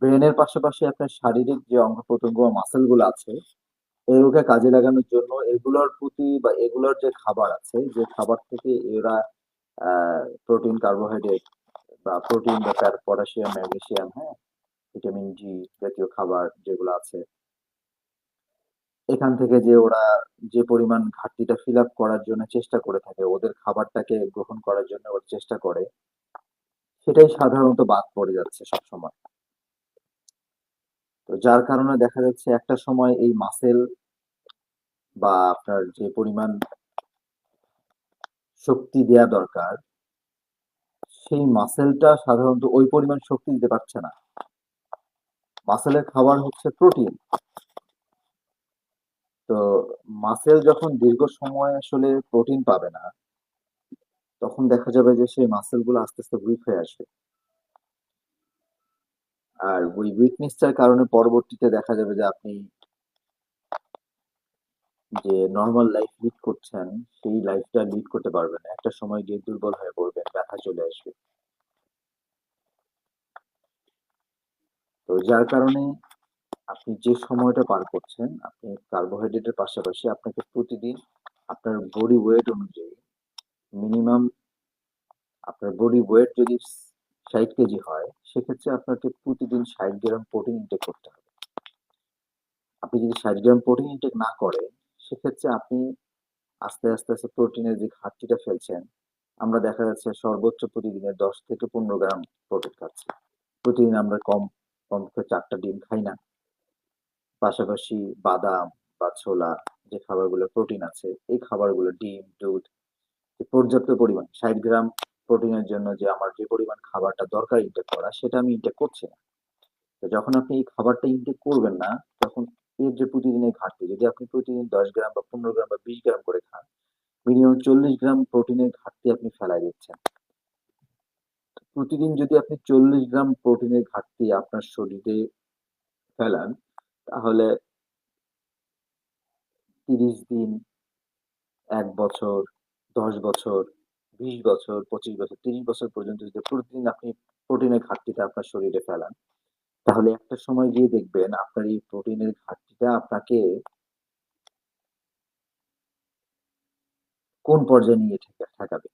ব্রেনের পাশাপাশি আপনার শারীরিক যে অঙ্গ প্রত্যঙ্গ মাসেলগুলো আছে, এগুলোকে কাজে লাগানোর জন্য এগুলোর প্রতি বা এগুলোর যে খাবার আছে, যে খাবার থেকে এরা প্রোটিন, কার্বোহাইড্রেট বা প্রোটিন বা পটাশিয়াম ম্যাগনেসিয়াম হ্যাঁ ভিটামিন ডি জাতীয় খাবার যেগুলো আছে, এখান থেকে যে ওরা যে পরিমাণ ঘাটতিটা ফিল আপ করার জন্য চেষ্টা করে থাকে, ওদের খাবারটাকে গ্রহণ করার জন্য ওরা চেষ্টা করে, সেটাই সাধারণত বাদ পড়ে যাচ্ছে সবসময়। তো যার কারণে দেখা যাচ্ছে একটা সময় এই মাসেল বা আপনার যে পরিমাণ শক্তি দেয়া দরকার, সেই মাসেলটা সাধারণত ওই পরিমাণ শক্তি দিতে পারছে না। মাসেলের খাবার হচ্ছে প্রোটিন তো মাসেল যখন দীর্ঘ সময় আসলে প্রোটিন পাবে না, তখন দেখা যাবে যে সেই মাসেলগুলো আস্তে আস্তে উইক হয়ে আসবে। আর ওই উইকনেসটার কারণে পরবর্তীতে দেখা যাবে যে আপনি যে নর্মাল লাইফ লিড করছেন, সেই লাইফটা লিড করতে পারবেন একটা সময় গিয়ে দুর্বল হয়ে পড়বেন, ব্যথা চলে আসবে। তো যার কারণে আপনি যে সময়টা পার করছেন, আপনি কার্বোহাইড্রেটের পাশাপাশি আপনাকে প্রতিদিন আপনার বডি ওয়েট অনুযায়ী মিনিমাম আপনার বডি ওয়েট যদি ষাট কেজি হয় সেক্ষেত্রে আপনাকে প্রতিদিন ষাট গ্রাম প্রোটিন ইনটেক করতে হবে। আপনি যদি ষাট গ্রাম প্রোটিন ইনটেক না করেন, সেক্ষেত্রে আপনি আস্তে আস্তে আস্তে প্রোটিনের যে ঘাটতিটা ফেলছেন, আমরা দেখা যাচ্ছে সর্বোচ্চ প্রতিদিনে দশ থেকে পনেরো গ্রাম প্রোটিন খাচ্ছি। প্রতিদিন আমরা কম কমপক্ষে চারটা ডিম খাই না। পাশাপাশি বাদাম বা ছোলা যে খাবারগুলো প্রোটিন আছে, এই খাবারগুলো ডিম, দুধ পর্যাপ্ত পরিমাণ, ষাট গ্রাম প্রোটিনের জন্য যে আমার যে পরিমাণ খাবারটা দরকার ইনটেক করা, সেটা আমি ইনটেক করছি না। তো যখন আপনি এই খাবারটা ইনটেক করবেন না, তখন এর যে প্রতিদিনের ঘাটতি, যদি আপনি প্রতিদিন দশ গ্রাম বা পনেরো গ্রাম বা বিশ গ্রাম করে খান মিনিমাম চল্লিশ গ্রাম প্রোটিনের ঘাটতি আপনি ফেলাই দিচ্ছেন। প্রতিদিন যদি আপনি চল্লিশ গ্রাম প্রোটিনের ঘাটতি আপনার শরীরে ফেলান, তাহলে তিরিশ দিন, এক বছর, দশ বছর বিশ বছর, পঁচিশ বছর, তিরিশ বছর পর্যন্ত যদি প্রতিদিন আপনি প্রোটিনের ঘাটতিটা আপনার শরীরে ফেলান, তাহলে একটা সময় গিয়ে দেখবেন আপনার এই প্রোটিনের ঘাটতিটা আপনাকে কোন পর্যায়ে নিয়ে ঠেকাবে